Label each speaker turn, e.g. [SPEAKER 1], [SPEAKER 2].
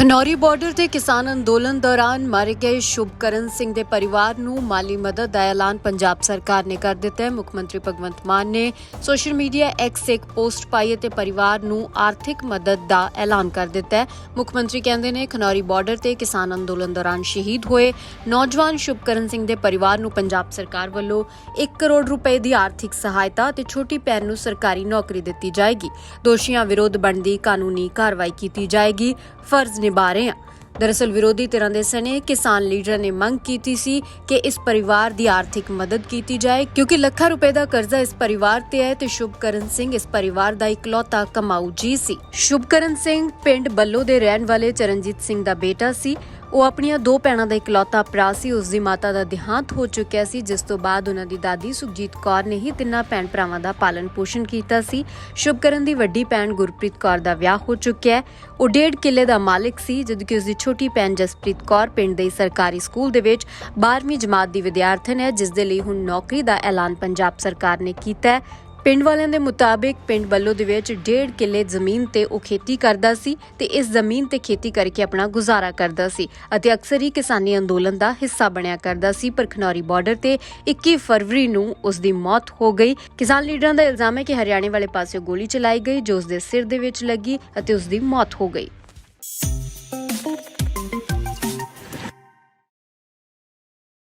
[SPEAKER 1] Khanauri border ਤੇ ਕਿਸਾਨ ਅੰਦੋਲਨ ਦੌਰਾਨ ਮਾਰੇ ਗਏ ਸ਼ੁਭਕਰਨ ਸਿੰਘ ਦੇ ਪਰਿਵਾਰ ਨੂੰ ਮਾਲੀ ਮਦਦ ਦਾ ਐਲਾਨ ਪੰਜਾਬ ਸਰਕਾਰ ਨੇ ਕਰ ਦਿੱਤਾ ਹੈ। ਮੁੱਖ ਮੰਤਰੀ ਭਗਵੰਤ ਮਾਨ ਨੇ ਸੋਸ਼ਲ ਮੀਡੀਆ ਐਕਸ ਇੱਕ ਪੋਸਟ ਪਾਈ ਅਤੇ ਪਰਿਵਾਰ ਨੂੰ ਆਰਥਿਕ ਮਦਦ ਦਾ ਐਲਾਨ ਕਰ ਦਿੱਤਾ ਹੈ। ਮੁੱਖ ਮੰਤਰੀ ਕਹਿੰਦੇ ਨੇ, ਖਨੌਰੀ ਬਾਰਡਰ ਤੇ ਕਿਸਾਨ ਅੰਦੋਲਨ ਦੌਰਾਨ ਸ਼ਹੀਦ ਹੋਏ ਨੌਜਵਾਨ ਸ਼ੁਭਕਰਨ ਸਿੰਘ ਦੇ ਪਰਿਵਾਰ ਨੂੰ ਪੰਜਾਬ ਸਰਕਾਰ ਵੱਲੋਂ 1 ਕਰੋੜ ਰੁਪਏ ਦੀ ਆਰਥਿਕ ਸਹਾਇਤਾ ਤੇ ਛੋਟੀ ਭੈਣ ਨੂੰ ਸਰਕਾਰੀ ਨੌਕਰੀ ਦਿੱਤੀ ਜਾਏਗੀ। ਦੋਸ਼ੀਆਂ ਵਿਰੁੱਧ ਬਣਦੀ ਕਾਨੂੰਨੀ ਕਾਰਵਾਈ ਕੀਤੀ ਜਾਏਗੀ। ਫਰਜ਼ ਨਿਭਾ ਰਹੇ ਹਾਂ। ਦਰਅਸਲ ਵਿਰੋਧੀ ਧਿਰਾਂ ਦੇ ਸਣੇ ਕਿਸਾਨ ਲੀਡਰ ਨੇ ਮੰਗ ਕੀਤੀ ਸੀ ਕਿ ਇਸ ਪਰਿਵਾਰ ਦੀ ਆਰਥਿਕ ਮਦਦ ਕੀਤੀ ਜਾਏ, ਕਿਉਂਕਿ ਲੱਖਾਂ ਰੁਪਏ ਦਾ ਕਰਜ਼ਾ ਇਸ ਪਰਿਵਾਰ ਤੇ ਹੈ ਤੇ ਸ਼ੁਭਕਰਨ ਸਿੰਘ ਇਸ ਪਰਿਵਾਰ ਦਾ ਇਕਲੌਤਾ ਕਮਾਊ ਜੀ ਸੀ। ਸ਼ੁਭਕਰਨ ਸਿੰਘ ਪਿੰਡ ਬੱਲੋ ਦੇ ਰਹਿਣ ਵਾਲੇ ਚਰਨਜੀਤ ਸਿੰਘ ਦਾ ਬੇਟਾ ਸੀ। ਉਹ ਆਪਣੀਆਂ ਦੋ ਭੈਣਾਂ ਦਾ ਇਕਲੌਤਾ ਭਰਾ ਸੀ। ਉਸ ਦੀ ਮਾਤਾ ਦਾ ਦੇਹਾਂਤ ਹੋ ਚੁੱਕਿਆ ਸੀ, ਜਿਸ ਤੋਂ ਬਾਅਦ ਉਹਨਾਂ ਦੀ ਦਾਦੀ ਸੁਖਜੀਤ ਕੌਰ ਨੇ ਹੀ ਤਿੰਨਾਂ ਭੈਣ ਭਰਾਵਾਂ ਦਾ ਪਾਲਣ ਪੋਸ਼ਣ ਕੀਤਾ ਸੀ। ਸ਼ੁਭਕਰਨ ਦੀ ਵੱਡੀ ਭੈਣ ਗੁਰਪ੍ਰੀਤ ਕੌਰ ਦਾ ਵਿਆਹ ਹੋ ਚੁੱਕਿਆ ਹੈ। ਉਹ ਡੇਢ ਕਿੱਲੇ ਦਾ ਮਾਲਕ ਸੀ, ਜਦਕਿ ਉਸ ਦੀ ਛੋਟੀ ਭੈਣ ਜਸਪ੍ਰੀਤ ਕੌਰ ਪਿੰਡ ਦੇ ਸਰਕਾਰੀ ਸਕੂਲ ਦੇ ਵਿੱਚ 12ਵੀਂ ਜਮਾਤ ਦੀ ਵਿਦਿਆਰਥਣ ਹੈ ਜਿਸ ਦੇ ਲਈ ਹੁਣ ਨੌਕਰੀ ਦਾ ਐਲਾਨ ਪੰਜਾਬ ਸਰਕਾਰ ਨੇ ਕੀਤਾ ਹੈ। ਪਿੰਡ ਵਾਲਿਆਂ ਦੇ ਮੁਤਾਬਿਕ ਪਿੰਡ ਬੱਲੋ ਦੇ ਵਿੱਚ ਡੇਢ ਕਿੱਲੇ ਜ਼ਮੀਨ ਤੇ ਉਹ ਖੇਤੀ ਕਰਦਾ ਸੀ ਤੇ ਇਸ ਜ਼ਮੀਨ ਤੇ ਖੇਤੀ ਕਰਕੇ ਆਪਣਾ ਗੁਜ਼ਾਰਾ ਕਰਦਾ ਸੀ ਅਤੇ ਅਕਸਰ ਹੀ ਕਿਸਾਨੀ ਅੰਦੋਲਨ ਦਾ ਹਿੱਸਾ ਬਣਿਆ ਕਰਦਾ ਸੀ। ਪਰ ਖਨੌਰੀ ਬਾਰਡਰ ਤੇ 21 ਫਰਵਰੀ ਨੂੰ ਉਸ ਦੀ ਮੌਤ ਹੋ ਗਈ। ਕਿਸਾਨ ਲੀਡਰਾਂ ਦਾ ਇਲਜ਼ਾਮ ਹੈ ਕਿ ਹਰਿਆਣੇ ਵਾਲੇ ਪਾਸੇ ਗੋਲੀ ਚਲਾਈ ਗਈ, ਜੋ ਉਸ ਦੇ ਸਿਰ ਦੇ ਵਿੱਚ ਲੱਗੀ ਅਤੇ ਉਸ ਦੀ ਮੌਤ ਹੋ ਗਈ।